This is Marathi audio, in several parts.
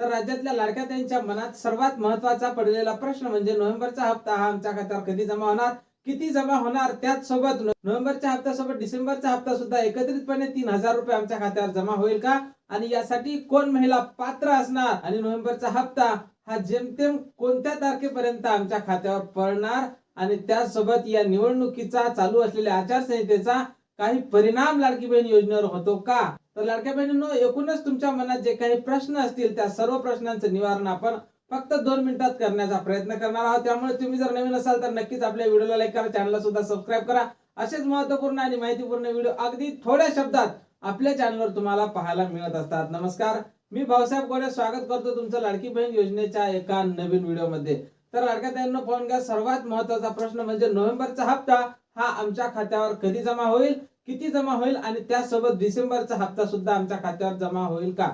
तर राज्यातल्या लाडक्या त्यांच्या मनात सर्वात महत्त्वाचा पडलेला प्रश्न म्हणजे नोव्हेंबरचा हप्ता हा आमच्या खात्यावर कधी जमा होणार? किती जमा होणार? त्याच सोबत नोव्हेंबरच्या हप्त्यासोबत डिसेंबरचा हप्ता सुद्धा एकत्रितपणे तीन हजार रुपये आमच्या खात्यावर जमा होईल का? आणि यासाठी कोण महिला पात्र असणार? आणि नोव्हेंबरचा हप्ता हा जेमतेम कोणत्या तारखेपर्यंत आमच्या खात्यावर पडणार? आणि त्यासोबत या निवडणुकीचा चालू असलेल्या आचारसंहितेचा काही परिणाम लाडकी बहीण योजनेवर होतो का? तर लाडक्या बहिणींनो एकूणच तुमच्या मनात जे काही प्रश्न असतील त्या सर्व प्रश्नांचं निवारण आपण फक्त दोन मिनिटात करण्याचा प्रयत्न करणार आहोत. त्यामुळे तुम्ही जर नवीन असाल तर नक्कीच आपल्या व्हिडिओला लाईक करा चॅनलला सुद्धा सबस्क्राईब करा. असेच महत्त्वपूर्ण आणि माहितीपूर्ण व्हिडिओ अगदी थोड्या शब्दात आपल्या चॅनलवर तुम्हाला पाहायला मिळत असतात. नमस्कार मी भाऊसाहेब गोरे स्वागत करतो तुमचं लाडकी बहीण योजनेच्या एका नवीन व्हिडिओमध्ये. तर लाडक्या त्यांना फोन घ्या. सर्वात महत्त्वाचा प्रश्न म्हणजे नोव्हेंबरचा हप्ता हा आमच्या खात्यावर कधी जमा होईल? किती जमा होईल आणि त्यासोबत डिसेंबरचा हप्ता सुद्धा आमच्या खात्यावर जमा होईल का?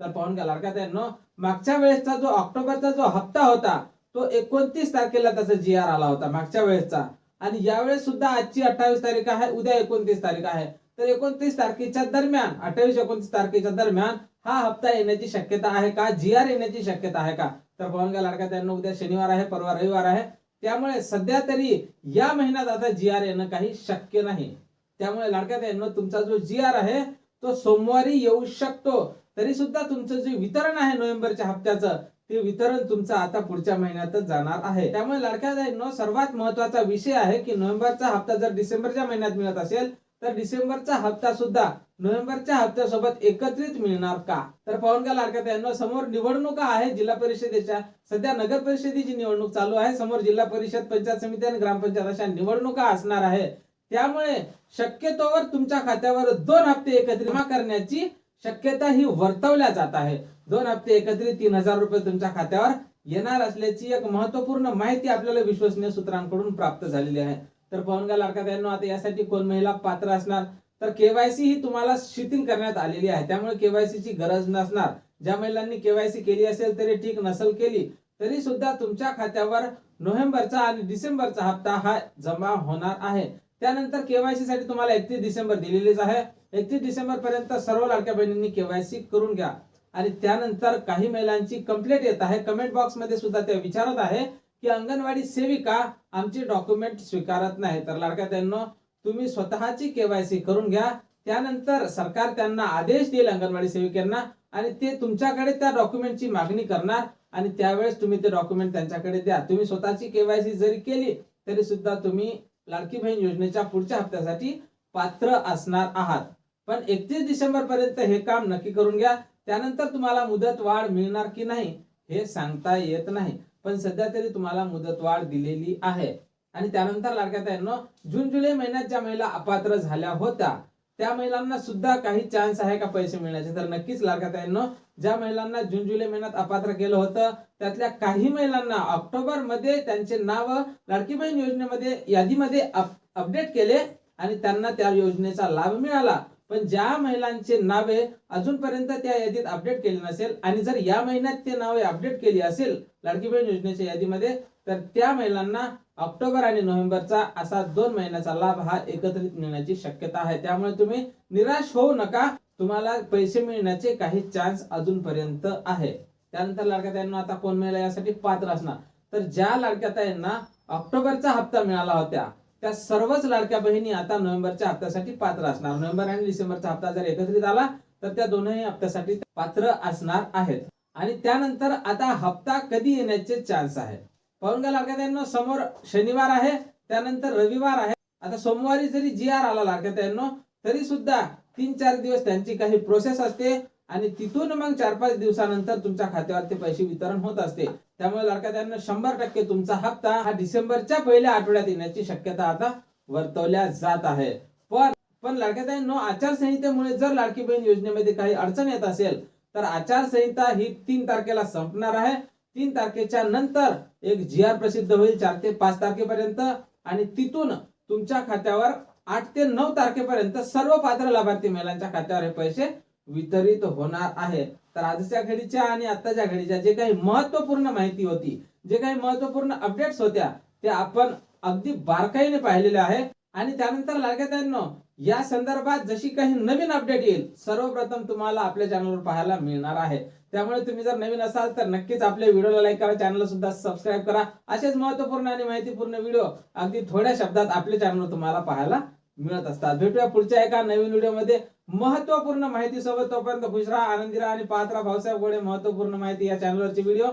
तर पाहून घ्या लाडक्या ताईंनो मागच्या वेळेसचा जो ऑक्टोबरचा जो हप्ता होता तो एकोणतीस तारखेला त्याचा जी आर आला होता मागच्या वेळेसचा. आणि यावेळेस सुद्धा आजची अठ्ठावीस तारीख आहे उद्या एकोणतीस तारीख आहे. तर एकोणतीस तारखेच्या दरम्यान अठ्ठावीस एकोणतीस तारखेच्या दरम्यान हा हप्ता येण्याची शक्यता आहे का? जी आर येण्याची शक्यता आहे का? तर पाहून घ्या लाडक्या त्यांना उद्या शनिवार आहे परवा रविवार आहे. त्यामुळे सध्या तरी या महिन्यात आता जी आर येणं काही शक्य नाही. त्यामुळे लाडक्या त्यांना तुमचा जो जी आर आहे तो सोमवारी येऊ शकतो. तरी सुद्धा तुमचं जे वितरण आहे नोव्हेंबरच्या हप्त्याचं ते वितरण तुमचं आता पुढच्या महिन्यातच जाणार आहे. त्यामुळे लाडक्या बहिणींनो, सर्वात महत्त्वाचा विषय आहे की नोव्हेंबरचा हप्ता जर डिसेंबरच्या महिन्यात मिळत असेल तर डिसेंबरचा हप्ता सुद्धा नोव्हेंबरच्या हप्त्यासोबत एकत्रित मिळणार का? तर पाहून का लाडक्यात यांना समोर निवडणुका आहे जिल्हा परिषदेच्या. सध्या नगर परिषदेची निवडणूक चालू आहे. समोर जिल्हा परिषद पंचायत समिती आणि ग्रामपंचायत अशा निवडणुका असणार आहे. त्यामुळे शक्यतोवर तुमच्या खात्यावर दोन हप्ते एकत्रित जमा करण्याची शक्यता ही वर्तवल्या जात आहे. दोन हप्ते एकत्रित तीन हजार रुपये तुमच्या खात्यावर येणार असल्याची एक महत्त्वपूर्ण माहिती आपल्याला विश्वसनीय सूत्रांकडून प्राप्त झालेली आहे. तर पाहून लाडका त्यांना आता यासाठी कोण महिला पात्र असणार? तर केवायसी ही तुम्हाला शिथिल करण्यात आलेली आहे. त्यामुळे केवायसी ची गरज नसणार. ज्या महिलांनी केवायसी केली असेल तरी ठीक नसेल केली तरी सुद्धा तुमच्या खात्यावर नोव्हेंबरचा आणि डिसेंबरचा हप्ता हा जमा होणार आहे. त्यानंतर केवायसी साठी तुम्हाला एकतीस डिसेंबर दिलेलीच आहे. एकतीस डिसेंबर पर्यंत सर्व लाडक्या बहिणींनी केवायसी करून घ्या. आणि त्यानंतर काही महिलांची कंप्लेंट येत आहे. कमेंट बॉक्समध्ये सुद्धा ते विचारत आहे की अंगणवाडी सेविका आमचे डॉक्युमेंट स्वीकारत नाही. तर लाडक्या त्यांना तुम्ही स्वतःची केवायसी करून घ्या. त्यानंतर सरकार त्यांना आदेश देईल अंगणवाडी सेविकांना आणि ते तुमच्याकडे त्या डॉक्युमेंटची मागणी करणार आणि त्यावेळेस तुम्ही ते डॉक्युमेंट त्यांच्याकडे द्या. तुम्ही स्वतःची केवायसी जरी केली तरी सुद्धा तुम्ही लाडकी बहीण योजनेच्या पुढच्या हप्त्यासाठी पात्र असणार आहात. पण एकतीस डिसेंबर पर्यंत हे काम नक्की करून घ्या. त्यानंतर तुम्हाला मुदत वाढ मिळणार की नाही हे सांगता येत नाही. पण सध्या तरी तुम्हाला मुदत वाढ दिलेली आहे. आणि त्यानंतर लाडक्या ताईंनो जून जुलै महिन्यात ज्या महिला अपात्र झाल्या होत्या त्या महिलांना सुद्धा काही चान्स आहे का पैसे मिळण्याचे? तर नक्कीच लाडकत आहे ना ज्या महिलांना जून जुलै महिन्यात अपात्र केलं होतं त्यातल्या काही महिलांना ऑक्टोबरमध्ये त्यांचे नाव लाडकी बहीण योजनेमध्ये यादीमध्ये अपडेट केले आणि त्यांना त्या योजनेचा लाभ मिळाला. पण ज्या महिलांचे नावे अजूनपर्यंत त्या यादीत अपडेट केली नसेल आणि जर या महिन्यात ते नावे अपडेट केली असेल लाडकी बहीण योजनेच्या यादीमध्ये तर त्या महिलांना ऑक्टोबर आणि नोव्हेंबरचा असा दोन महिन्याचा लाभ हा एकत्रित मिळण्याची शक्यता आहे. त्यामुळे तुम्ही निराश होऊ नका. तुम्हाला पैसे मिळण्याचे काही चान्स अजूनपर्यंत आहे. त्यानंतर लाडक्या ताईंना आता कोण महिला यासाठी पात्र असणार? तर ज्या लाडक्या ताईंना ऑक्टोबरचा हप्ता मिळाला होता त्या सर्वच लाडक्या बहिणी आता नोव्हेंबरच्या हप्त्यासाठी पात्र असणार. नोव्हेंबर आणि डिसेंबरचा हप्ता जर एकत्रित आला तर त्या दोनही हप्त्यासाठी पात्र असणार आहेत. आणि त्यानंतर आता हप्ता कधी येण्याचे चान्स आहेत पाहून घ्या लाडक्या समोर शनिवार आहे त्यानंतर रविवार आहे. आता सोमवारी जरी जी आर आला लाडक्या ताईंनो तरी सुद्धा तीन चार दिवस त्यांची काही प्रोसेस असते आणि तिथून मग चार पाच दिवसानंतर तुमच्या खात्यावर ते पैसे वितरण होत असते. त्यामुळे लाडक्या त्यांना शंभर टक्के तुमचा हप्ता हा डिसेंबरच्या पहिल्या आठवड्यात येण्याची शक्यता आता वर्तवल्या जात आहे. पण पण लाडक्या आचारसंहितेमुळे जर लाडकी बहीण योजनेमध्ये काही अडचण येत असेल तर आचारसंहिता ही तीन तारखेला संपणार आहे. तीन तारखेच्या नंतर एक जी आर प्रसिद्ध होईल चार ते पाच तारखेपर्यंत. आणि तिथून तुमच्या खात्यावर आठ ते नऊ तारखेपर्यंत सर्व पात्र लाभार्थी महिलांच्या खात्यावर हे पैसे वितरित होणार आहे तर आजच्या घडीच्या आणि आताच्या घडीच्या जे काही महत्त्वपूर्ण माहिती होती जे काही महत्त्वपूर्ण अपडेट्स होत्या ते आपण अगदी बारकाईने पाहिलेले आहे. आणि त्यानंतर लाडक्या ताईंनो या संदर्भात जशी काही नवीन अपडेट येईल सर्वप्रथम तुम्हाला आपल्या चॅनलवर पाहायला मिळणार आहे. त्यामुळे तुम्ही जर नवीन असाल तर नक्कीच आपल्या व्हिडिओला लाईक करा चॅनलला सुद्धा सबस्क्राईब करा. असेच महत्त्वपूर्ण आणि माहितीपूर्ण व्हिडिओ अगदी थोड्या शब्दात आपल्या चॅनलवर तुम्हाला पाहायला मिळत असतात. भेटूया पुढच्या एका नवीन व्हिडिओमध्ये महत्त्वपूर्ण माहिती सोबत तोपर्यंत खुश राहा आनंदी राहा आणि पाहत राहा भाऊसाहेब गोडे. महत्त्वपूर्ण माहिती या चॅनलवरची व्हिडिओ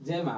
जय मा